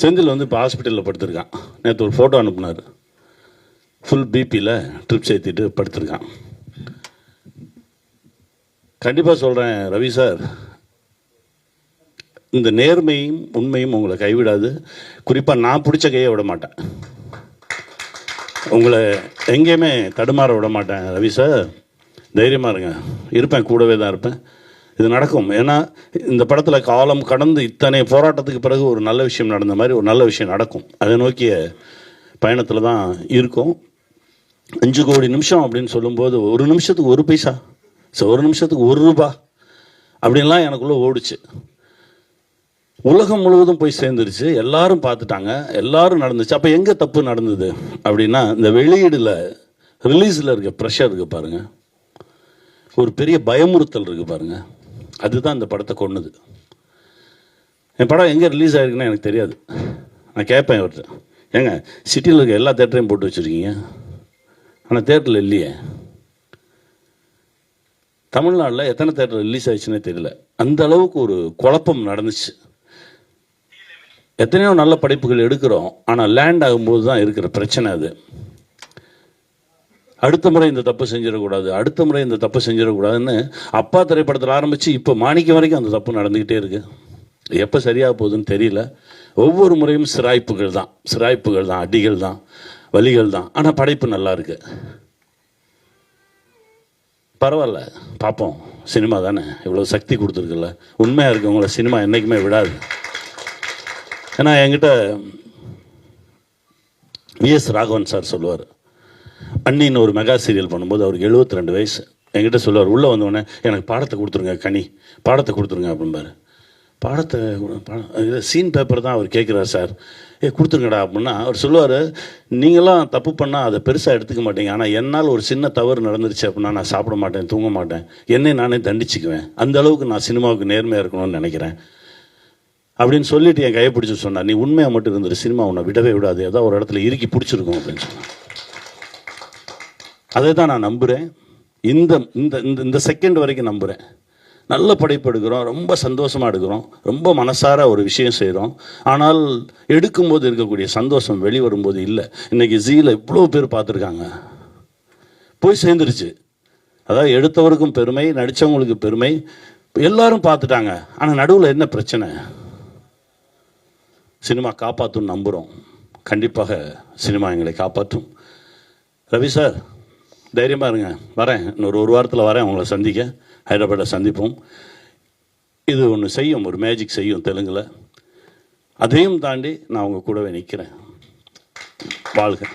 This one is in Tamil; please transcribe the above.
செந்தில் வந்து இப்போ ஹாஸ்பிட்டலில் படுத்திருக்கான். நேற்று ஒரு ஃபோட்டோ அனுப்புனார். ஃபுல் பிபியில் ட்ரிப்ஸ் ஏற்றிட்டு படுத்திருக்கான். கண்டிப்பாக சொல்கிறேன் ரவி சார். இந்த நேர்மையும் உண்மையும் உங்களை கைவிடாது. குறிப்பாக நான் பிடிச்ச கையை விட மாட்டேன். உங்களை எங்கேயுமே தடுமாற விட மாட்டேன் ரவி சார். தைரியமாக இருங்க. இருப்பேன் கூடவே தான் இருப்பேன். இது நடக்கும். ஏன்னா இந்த படத்தில் காலம் கடந்து இத்தனை போராட்டத்துக்கு பிறகு ஒரு நல்ல விஷயம் நடந்த மாதிரி ஒரு நல்ல விஷயம் நடக்கும். அதை நோக்கிய பயணத்தில் தான் இருக்கும். அஞ்சு கோடி நிமிஷம் அப்படின்னு சொல்லும்போது ஒரு நிமிஷத்துக்கு ஒரு பைசா. ஸோ ஒரு நிமிஷத்துக்கு ஒரு ரூபா. அப்படின்லாம் எனக்குள்ளே ஓடுச்சு. உலகம் முழுவதும் போய் சேர்ந்துருச்சு. எல்லாரும் பார்த்துட்டாங்க. எல்லாரும் நடந்துச்சு. அப்போ எங்கே தப்பு நடந்தது? அப்படின்னா இந்த வெளியீடில் ரிலீஸில் இருக்க ப்ரெஷர் இருக்குது பாருங்கள் ஒரு பெரிய பயமுறுத்தல் இருக்குது பாருங்கள் அதுதான் இந்த படத்தை கொண்டுது என் படம் எங்கே ரிலீஸ் ஆகிருக்குன்னு எனக்கு தெரியாது. நான் கேட்பேன் இவர்கிட்ட ஏங்க சிட்டியில் இருக்க எல்லா தேட்டரையும் போட்டு வச்சுருக்கீங்க? ஆனால் தேட்டரில் இல்லையே. தமிழ்நாட்டில் எத்தனை தேட்டர் ரிலீஸ் ஆயிடுச்சுன்னே தெரியல. அந்த அளவுக்கு ஒரு குழப்பம் நடந்துச்சு. எத்தனையோ நல்ல படைப்புகள் எடுக்கிறோம். ஆனால் லேண்ட் ஆகும்போது தான் இருக்கிற பிரச்சனை அது. அடுத்த முறை இந்த தப்பு செஞ்சிடக்கூடாது அடுத்த முறை இந்த தப்பு செஞ்சிடக்கூடாதுன்னு அப்பா திரைப்படத்தில் ஆரம்பித்து இப்போ மாணிக்கம் வரைக்கும் அந்த தப்பு நடந்துக்கிட்டே இருக்கு. எப்போ சரியாக போகுதுன்னு தெரியல. ஒவ்வொரு முறையும் சிராய்ப்புகள் தான். சிராய்ப்புகள் தான் அடிகள் தான் வலிகள் தான். ஆனால் படைப்பு நல்லா இருக்கு. பரவாயில்ல. பார்ப்போம் சினிமா தானே. இவ்வளோ சக்தி கொடுத்துருக்குல்ல. உண்மையாக இருக்கவங்கள சினிமா என்றைக்குமே விடாது. ஏன்னா என்கிட்ட விஎஸ் ராகவன் சார் சொல்லுவார். அண்ணின்னு ஒரு மெகா சீரியல் பண்ணும்போது அவருக்கு 72 ரெண்டு வயசு. என்கிட்ட சொல்லுவார் உள்ளே வந்தோடனே எனக்கு பாடத்தை கொடுத்துருங்க கனி. பாடத்தை கொடுத்துருங்க அப்படிம்பாரு. பாடத்தை சீன் பேப்பர் தான் அவர் கேட்குறாரு சார். ஏ கொடுத்துருங்கடா அப்படின்னா அவர் சொல்லுவார் நீங்களாம் தப்பு பண்ணால் அதை பெருசாக எடுத்துக்க மாட்டீங்க. ஆனால் என்னால் ஒரு சின்ன தவறு நடந்துருச்சு அப்படின்னா நான் சாப்பிட மாட்டேன் தூங்க மாட்டேன். என்னை நானே தண்டிச்சுக்குவேன். அந்த அளவுக்கு நான் சினிமாவுக்கு நேர்மையாக இருக்கணும்னு நினைக்கிறேன். அப்படின்னு சொல்லிட்டு என் கையை பிடிச்சி சொன்னார். நீ உண்மையாக மட்டும் இருந்துரு. சினிமா உன்னை விடவே விடாது. ஏதோ ஒரு இடத்துல இறுக்கி பிடிச்சிருக்கும் அப்படின்னு சொன்னான் அதை தான் நான் நம்புகிறேன் இந்த இந்த இந்த இந்த செகண்ட் வரைக்கும் நம்புகிறேன் நல்ல படைப்பு எடுக்கிறோம் ரொம்ப சந்தோஷமாக எடுக்கிறோம் ரொம்ப மனசார ஒரு விஷயம் செய்கிறோம் ஆனால் எடுக்கும்போது இருக்கக்கூடிய சந்தோஷம் வெளிவரும்போது இல்லை. இன்னைக்கு ஜீயில் இவ்வளோ பேர் பார்த்துருக்காங்க. போய் சேர்ந்துருச்சு. அதாவது எடுத்தவருக்கும் பெருமை நடித்தவங்களுக்கு பெருமை எல்லாரும் பார்த்துட்டாங்க. ஆனால் நடுவில் என்ன பிரச்சனை? சினிமா காப்பாற்றும் நம்புகிறோம் கண்டிப்பாக சினிமா எங்களை காப்பாற்றும். ரவி சார் தைரியமாக இருங்க வரேன். இன்னொரு ஒரு வாரத்தில் வரேன். உங்களை சந்திக்க. ஹைதராபாத்தை சந்திப்போம். இது ஒன்று செய்யும். ஒரு மேஜிக் செய்யும் தெலுங்கில். அதையும் தாண்டி நான் உங்கள் கூடவே நிற்கிறேன் வாழ்க.